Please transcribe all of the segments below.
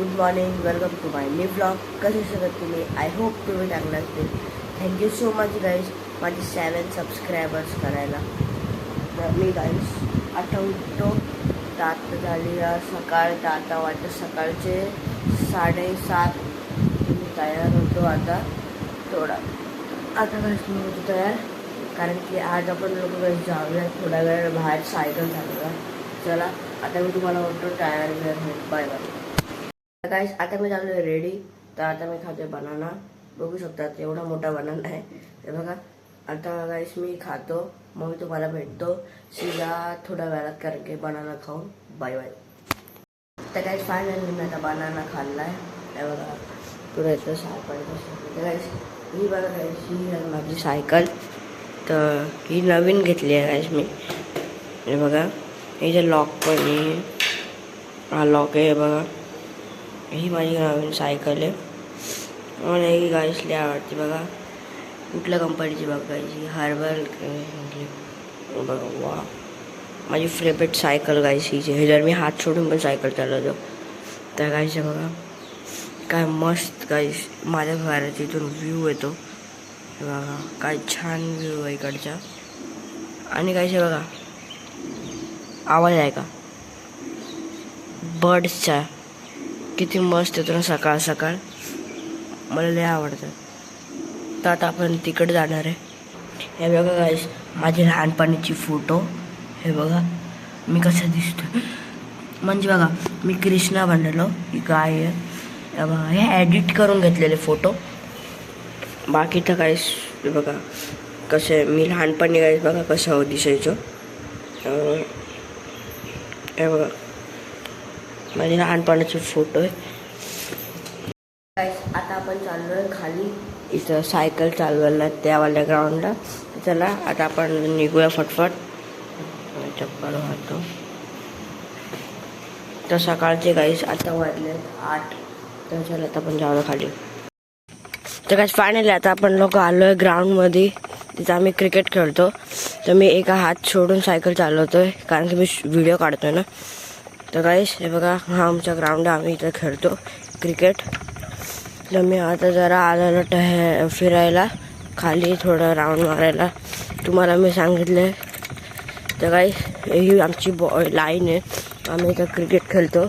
Good morning welcome to my new blog. कसे सगळं तुम्ही? आय होप तुम्ही चांगलं असतील. थँक्यू सो मच गाईज माझे सेवन सबस्क्रायबर्स करायला. तर मी गाईज आता उठतो. आता झाली सकाळ. तर आता वाटतं सकाळचे साडेसात. मी तयार होतो आता. थोडा. आता गाईज मी होतो तयार. कारण की आज आपण लोक गाईज जाऊया थोड्या वेळ बाहेर. सायकल झालं चला आता मी तुम्हाला म्हणतो टायर वेअर बाय बाय गाईस आता मी झालो रेडी तर आता मी खातोय बनाना बघू शकतात एवढा मोठा बनाना आहे. हे बघा. आता गाईस मी खातो. मग मी तुम्हाला भेटतो. शिजा थोड्या वेळात कारण की बनाना खाऊन बाय बाय तर गाईस फायनली मी आता बनाना खाल्ला आहे हे बघा. पुढे येतो सायकल. तर गाईस ही बघा गाईस ही आहे माझी सायकल. तर ही नवीन घेतली आहे गाईस मी. हे बघा. हिचं लॉक पण आहे. हा लॉक आहे बघा. ही माझी नवीन सायकल आहे. मला ही गाईस लय आवडते बघा. कुठल्या कंपनीची बघायची? हार्बल बघा वा. माझी फेवरेट सायकल गाईस हीची हे जर मी हात सोडून पण सायकल चालवतो तर गायचं बघा. काय मस्त गाईस. माझ्या घरात इथून व्ह्यू येतो. बघा काय छान व्ह्यू आहे इकडचा. आणि गाईस बघा. आवाज आहे का बर्ड्सचा किती मस्त येतो ना सकाळ सकाळ. मला लय आवडतं. तर आता आपण तिकडे जाणार आहे. हे बघा गाईस माझी लहानपणीची फोटो हे बघा मी कसं दिसतो म्हणजे बघा मी कृष्णा बनलेलो ही गाय आहे. हे बघा हे ॲडिट करून घेतलेले फोटो बाकी तर काहीच हे बघा कसे मी लहानपणी गाईस बघा कसं दिसायचो. हे बघा. माझे लहानपणाचे फोटो आहे. आता आपण चाललो आहे खाली. इथं सायकल चालवायला त्यावाल्या ग्राउंडला चला आता आपण निघूया फटफट. चप्पल वाहतो. तर सकाळचे गाईस आता वाजले आठ. तर चला आता आपण जाऊया खाली. तर काय फायनली आता आपण लोक आलो आहे ग्राउंडमध्ये तिथं आम्ही क्रिकेट खेळतो. तर मी एका हात सोडून सायकल चालवतोय. कारण की मी व्हिडिओ काढतोय ना. तर गाईस हे बघा हा आमचा ग्राउंड आहे. आम्ही इथं खेळतो क्रिकेट तर मी आता जरा आलेलो टहे फिरायला खाली थोडं राऊंड मारायला. तुम्हाला मी सांगितलं तर गाईस ही आमची बॉ लाईन आहे. आम्ही इथं क्रिकेट खेळतो.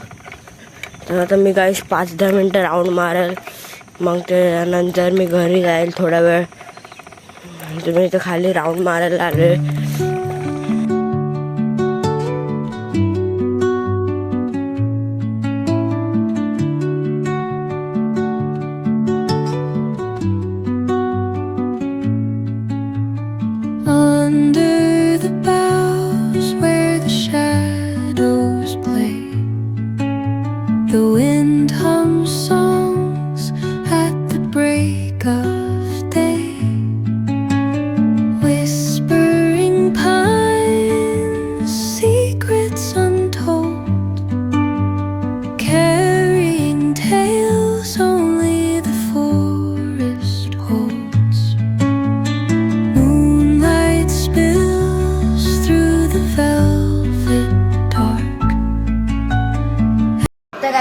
तर आता मी गाईस पाच दहा मिनटं राऊंड मारेल. मग त्यानंतर मी घरी जाईल थोडा वेळ. तुम्ही इथं खाली राऊंड मारायला आले.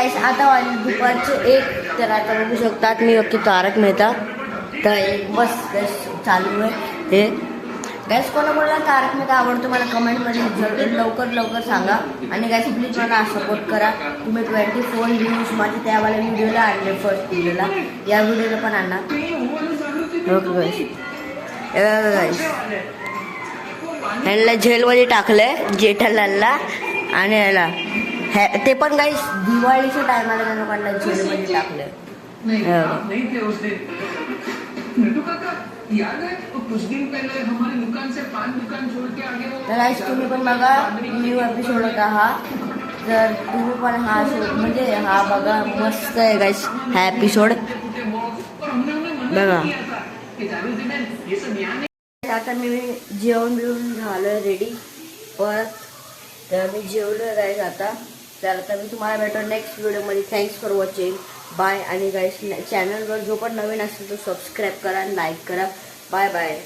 गाईस आता वाजले दुपारचे एक. तर आता बघू शकतात मी बघतो तारक मेहता. तर एक बस गॅस चालू आहे. हे. गॅस कोणाकोणाला तारक मेहता आवडतो मला कमेंटमध्ये जरूर लवकर लवकर सांगा. आणि गॅस प्लीज मला सपोर्ट करा. तुम्ही ट्वेंटी फोर व्ह्यूज माझे त्यावाल्या व्हिडिओला आणले फर्स्ट व्हिडिओला या व्हिडिओला पण आणा. ओके गाईस हे बघा गाईस ह्यांना जेलमध्ये जेठालालला आणि याला हे ते पण काही दिवाळीच्या टायमाला त्या लोकांना जेलमध्ये टाकलंय हे. बघा. नहीं थे उस दिन नटू काका याद है वो कुछ दिन पहले हमारी दुकान से पान दुकान छोड़ के आगे वो तर गाईस तुम्ही पण बघा न्यू एपिसोड होता हा जर तुम्ही पण हा म्हणजे हा बघा मस्त आहे गाईस हा एपिसोड टूटे वो और हमने उन्हें मना बघा. किया था कि जावेद ये सब यहाँ नहीं आता मी जेवण बिवून झालं रेडी परत तर मी जेवलो गाईस आता. तर आता मी तुम्हाला भेटतो नेक्स्ट व्हिडिओमध्ये थँक्स फॉर वॉचिंग बाय आणि गाईस चॅनलवर जो पण नवीन असेल तो सबस्क्राईब करा लाईक करा. Bye bye